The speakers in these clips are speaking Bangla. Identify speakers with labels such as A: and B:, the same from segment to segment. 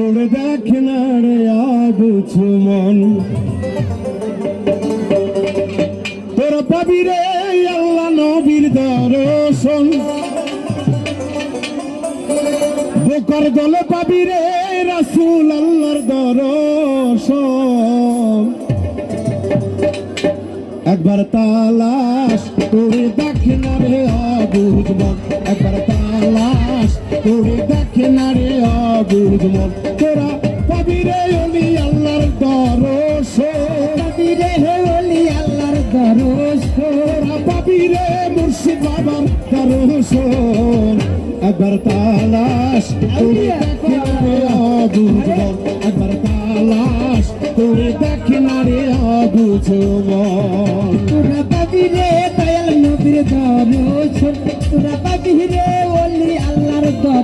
A: তোর দেখ না রে আবুছ মন। তোর পাবি রে আল্লাহ নবীর দর্শন। বোকার দলে পাবি রে রাসুল আল্লাহর দর্শন। একবার তালাশ তোরে দেখে না রে অবুঝ মন। একবার তালাশ তোরে দেখে না রে অবুঝ মন তোরা পাবি রে অলি আল্লাহর দরস পাবি রে অলি আল্লাহর দরস তোরা পাবি রে মুর্শিদ বাবার দরস একবার তালাশ তোরে দেখে না রে অবুঝ মন একবার তালাশ তোরে দেখে না রে অবুঝ মন
B: তোরা পাবি রে দয়াল নবীর দরশন তোরা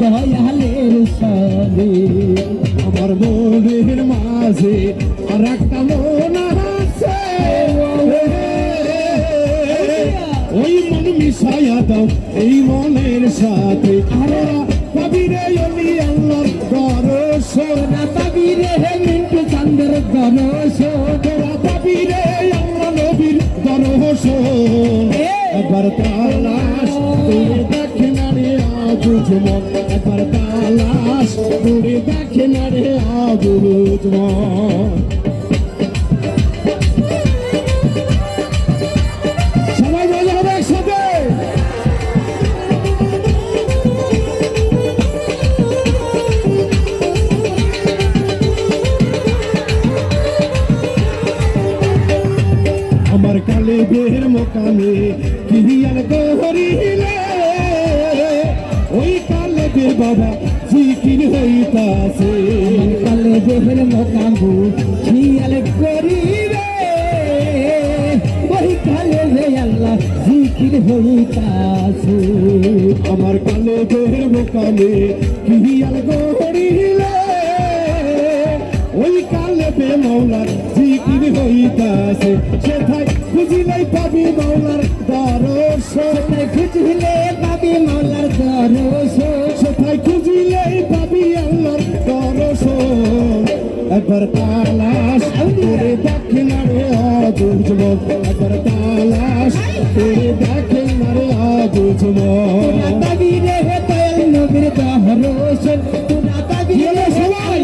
B: দয়ালের সঙ্গে
A: আমার মনের মাঝে আর একটা মন আছে। ওই মন মিশাইয়া দাও এই মনের সাথে। আর কবিরে অলি আল্লাহর দরশন।
B: তোরা পাবি মিন্টু চান্দের দরশন।
A: তোরা পাবি নবীর দরশন। একবার তালাশ আবুজ মন একবার তালাশ তোরে দেখে না রে একসাথে। আমার কালে বের মোকামে কিরিয়াল গহরিলে বাবা জিকির হইতাছে।
B: কালে দেহের মোকাবু খিয়াল করি রে ওই কালে রে আল্লাহ জিকির হইতাছে।
A: আমার কালে বের মোকামে কিরিয়াল গহরিলে ওই কালে বে মৌলার জিকির হইতাছে। সেথায় খুঁজিলাই পাবি মৌলার দরশন।
B: তাই খুঁজলে পাবি মাওলার দরশন?
A: সেথায় খুঁজিলেই পাবি আল্লাহর দর্শন? একবার তালাশ করে দেখে না রে অবুঝব একবার তালাশ করে দেখে না রে অবুঝব
B: তোরা পাবি রে দয়াল নবীর দরশন। তোরা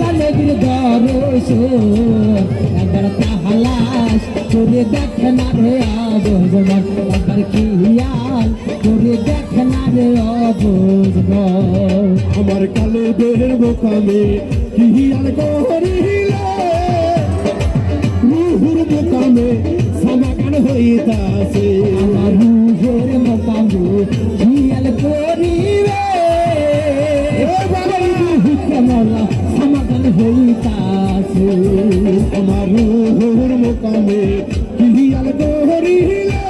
B: নবীর দরশন একবার তাহালাস তোরে দেখ না রে অবুঝমান একবার খিয়াল তোরে দেখ না রে অবুঝমান
A: আমার কালে বের বোকামে কিহিয়াল করিলে রুহুর বোকামে সমাগান হইতাছে।
B: আমার রুহের মোকাবু মলা সমাধান হইতাছে।
A: আমার রুহুর মোকামে কিহিয়াল করিলে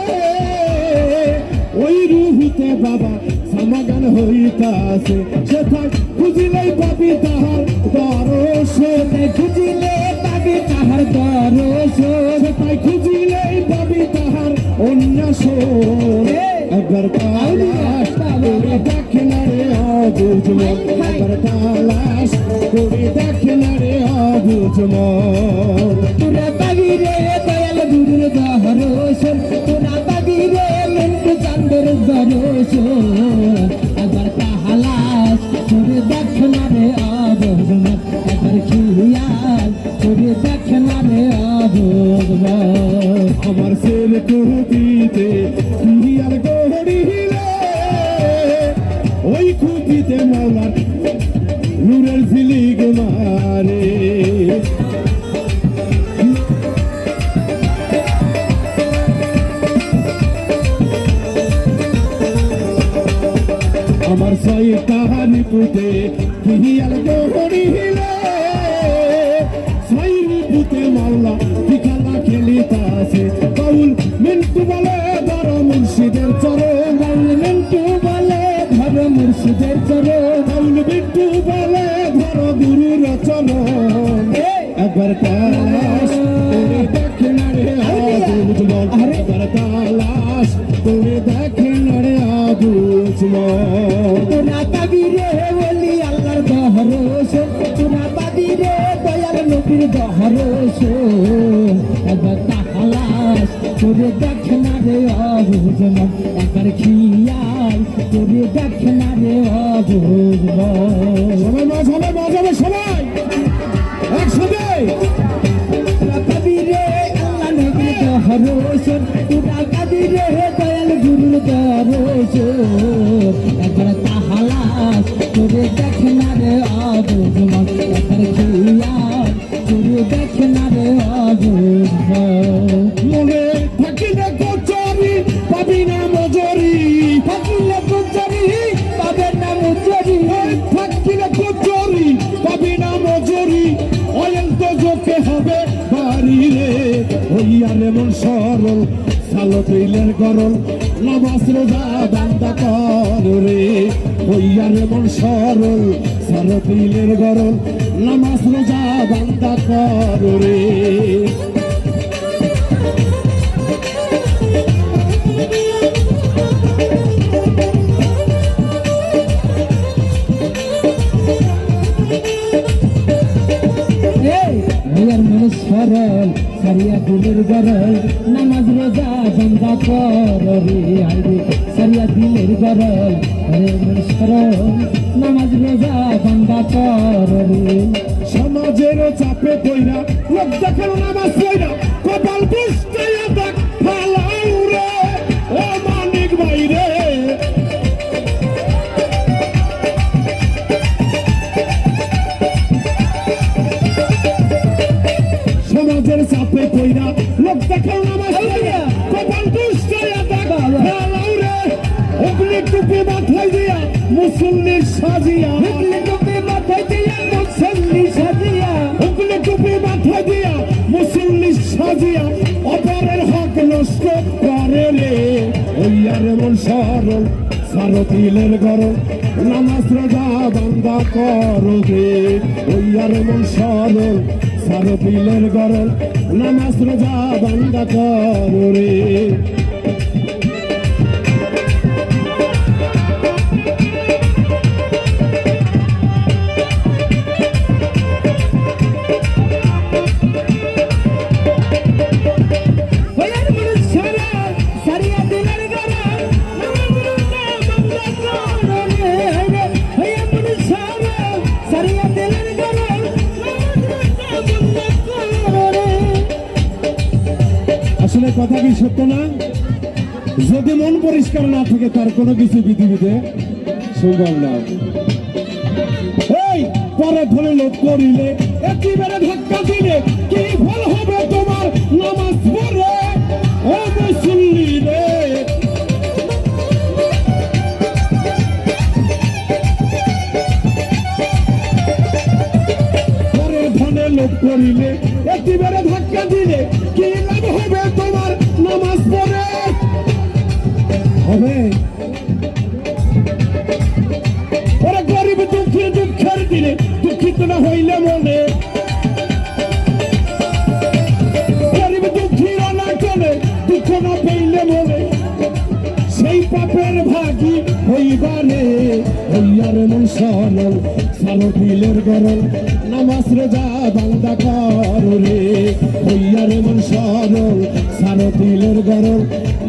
A: ওই রুহুতে বাবা সমাগান হইতাছে। সেথায় খুঁজিলেই পাবি তাহার দরশন
B: তাই খুঁজিলে পাবি তাহার দরশন
A: তাই খুঁজিলেই পাবি তাহার অন্যাসন একবার তালাশ একবার তালাশ করে দেখে না রে অবুঝ
B: তোরা পাবি রে দয়াল গুরুর দরশন তোরা পাবি রে মিন্টু চান্দের দরশন একবার তাহালাস তোরে দেখ না পুঁতে বিহিয়াল গোহরি হিলে। সাইরি পুঁতে মাওলা বিখালা খেলি
A: তাসে বাউল মিন্টু বলে ধর মুর্শিদের চরে বাউল মিন্টু বলে ধর মুর্শিদের চরে বাউল মিন্টু বলে ধর গুরু রচন একবার তালাশ তোরে দেখ না রে আজ একবার তালাশ তোরে দেখ
B: পাবি রে বলি আল্লাহর দহরস তোরা পাবি রে দয়াল নবীর দহরস একবার তাহালাস তোরে দেখ না রে মন একবার খিয়াল তোরে দেখ না রে মন
A: সবাই মাছ হবে মাছ হবে সবাই একসাথে
B: তোরা পাবি রে আল্লাহ নবীর দহরস তোরা পাবি রে দহরস একবার তাহালাস তোরে রে অবুজ মন একবার খিয়াল তোরে দেখ না রে অবুজ মন
A: থাকিলে কচরি, পাবি না মজরি।
B: থাকিলে না মুজরি।
A: থাকিলে কচরি, পাবি না মজরি। অয়ন তো জোকে হবে বাড়ি রে। হইয়ার এমন সরল, সালো তৈলের গরল। নামাজ বান্দা কর হইয়ার এমন সরল সরপিলের গরল নামাজ রোজা বান্দা কর
B: মানুষ সারিয়া দিলের গরল নামাজ, রোজা বন্ধা কর রে আইরে সারিয়া দিলের গরল হরে মানুষ সরল নামাজ, রোজা বন্ধা কর রে
A: সমাজের চাপে কইরা লোক দেখানো নামাজ কইরা কপাল পুষ্টাইয়া এমন সরল সারতিলের গরল, নামাজ রোজা বান্দা করো রে ওই আর এমন সরল সারতিলের গরল, নামাজ রোজা করো কথা কি সত্য না? যদি মন পরিষ্কার না থাকে, তার কোনো কিছু পৃথিবীতে সম্ভব না। পরে ধরে লোক করিলে, একেবারে ধাক্কা দিলে কি ফল হবে তোমার? সরল সালো দিলের গরল নামাজ রোজা বান্দা কর রে। হইয়ার মন সরল সালো দিলের গরল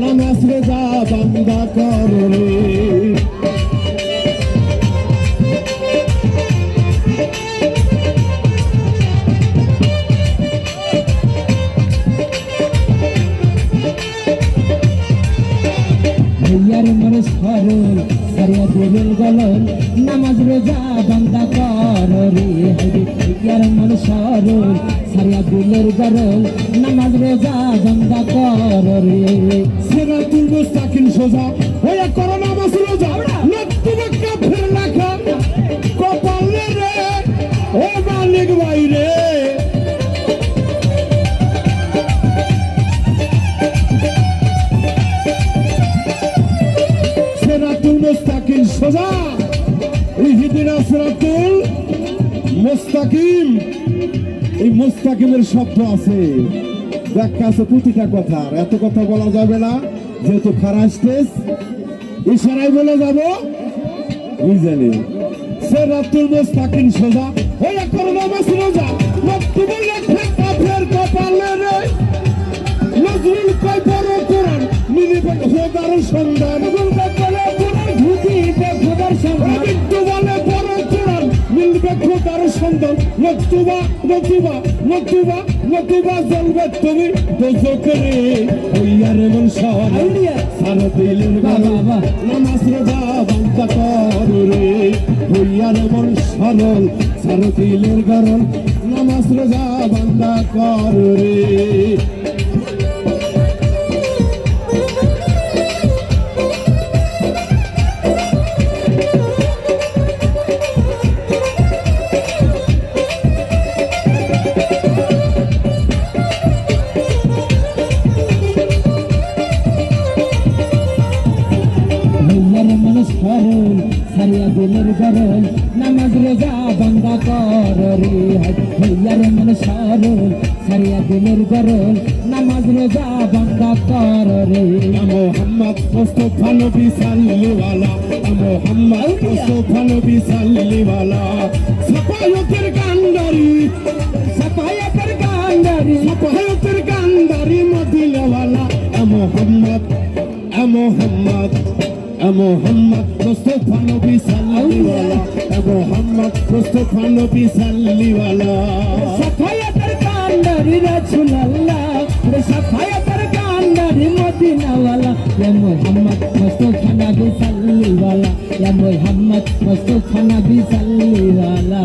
A: নামাজ রোজা বান্দা কর রে।
B: রোজা বন্ধা কর রে হরে ভৈয়ার মানুষ সরল সারিয়া দিলের গলল নামাজ রোজা বন্ধা কর রে।
A: সেরা তুলবো সাকিন সোজা, ওয়া করোনা বসল রোজা শব্দ আছে। ব্যাখ্যা আছে প্রতিটা কথার এত কথা বলা যাবে না যেহেতু খারা স্টেজ। ইশারায় বলে যাব বুঝলেন সে রাতুল মোস্তাকিম সোজা। করোনা মাস রোজা। মক্তবুল লেখা কাফের কপালে রে। নজরুল কয় বড় কোরআন। মিলিবে খোদার সন্ধান। কোরআন।
B: খোদার
A: বলে খোদার সন্ধান নতুবা নতুবা নতুবা নতুবা জ্বলবে তুমি দোজকে রে হইয়ার মন শহর। সার
B: বাহ, বাহ।
A: নামাজ রোজা বান্দা কর রে। হইয়ার মন সরল সার দিলের গরল নামাজ রোজা বান্দা কর রে।
B: দিলের গরল নামাজ রোজা বান্দা কর রে হইয়ার মন সরল সারিয়া দিলের গরল নামাজ রোজা বান্দা কর রে।
A: মোহাম্মদ মুস্তফা নবী সাল্লিওয়ালা মোহাম্মদ মুস্তফা নবী সাল্লিওয়ালা। মোহাম্মদ মুস্তফা নবী সাল্লিওয়ালা মোহাম্মদ মুস্তফা নবী সাল্লিওয়ালা
B: সাফায়াতের গান্ডারি রাসূলুল্লাহ রে সাফায়াতের গান্ডারি মদিনাওয়ালা। ইয়া মুহাম্মদ মুস্তাফা নবী সাল্লিওয়ালা ইয়া মুহাম্মদ মুস্তাফা নবী সাল্লিওয়ালা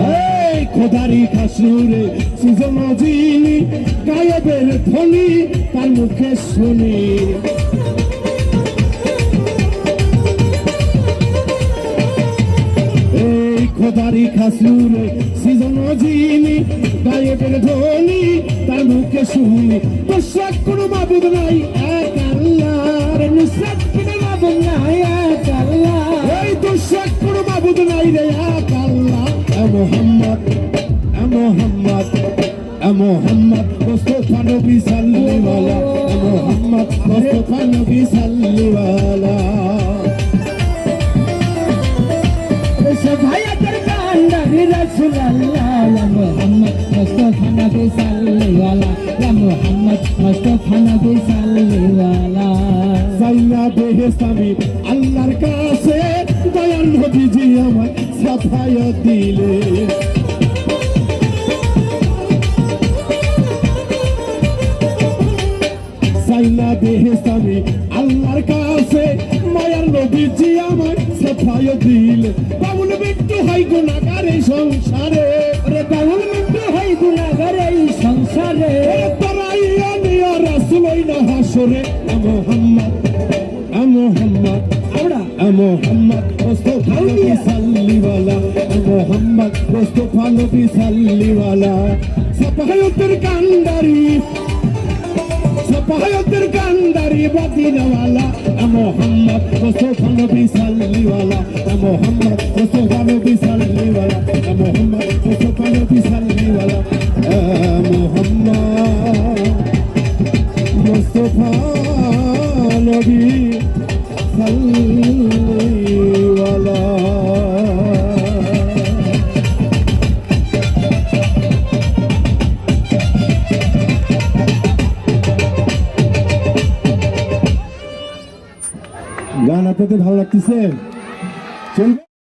A: খোদারি খাসুরে সুজন জিনি গায়বের ধ্বনি তার মুখে শুনি। খোদারি খাসুরে, সুজন জিনি গায়বের ধ্বনি তার মুখে শুনি, পোশাক কোনো মাবুদ নাই, এক আল্লাহর নুসরাত
B: কিনে মাবুদ নাই, এক আল্লাহ
A: এই পোশাক কোনো মাবুদ নাই রে, এক আল্লাহ। মোহাম্মদ মোহাম্মদ মোহাম্মদ, মুস্তফা নবী সাল্লিওয়ালা মোহাম্মদ, মুস্তফা নবী সাল্লিওয়ালা।
B: ইয়া মুহাম্মদ মুস্তাফা নবী সাল্লিওয়ালা
A: সাইনা বেহেস্তামি আল্লাহর কাছে দয়াল নবীজি আমার সাফায়াত দিলে সাইনা বেহেস্তামি আল্লাহর কাছে মায়ার নবীজি আমার সাফায়াত দিলে। বাবুল হাই গুনাহগার এই সংসারে।
B: ওরে বাউল মৃত্যু হই গুনাহগার এই সংসারে।
A: তারাইয়া নিয়া রাসূলই না হাসরে মোহাম্মদ মোহাম্মদ
B: আমরা
A: মোহাম্মদ মুস্তফা নবী সাল্লিওয়ালা। মোহাম্মদ মুস্তফা নবী সাল্লিওয়ালা। সাফায়তের কান্ডারি। সাফায়তের কান্ডারি মদিনাওয়ালা মোহাম্মদ মুস্তফা নবী সাল্লিওয়ালা মোহাম্মদ মুস্তফা নবী সাল্লিওয়ালা মোহাম্মদ মুস্তফা নবী সাল্লিওয়ালা মোহাম্মদ মুস্তফা নবী সাল্লিওয়ালা The same.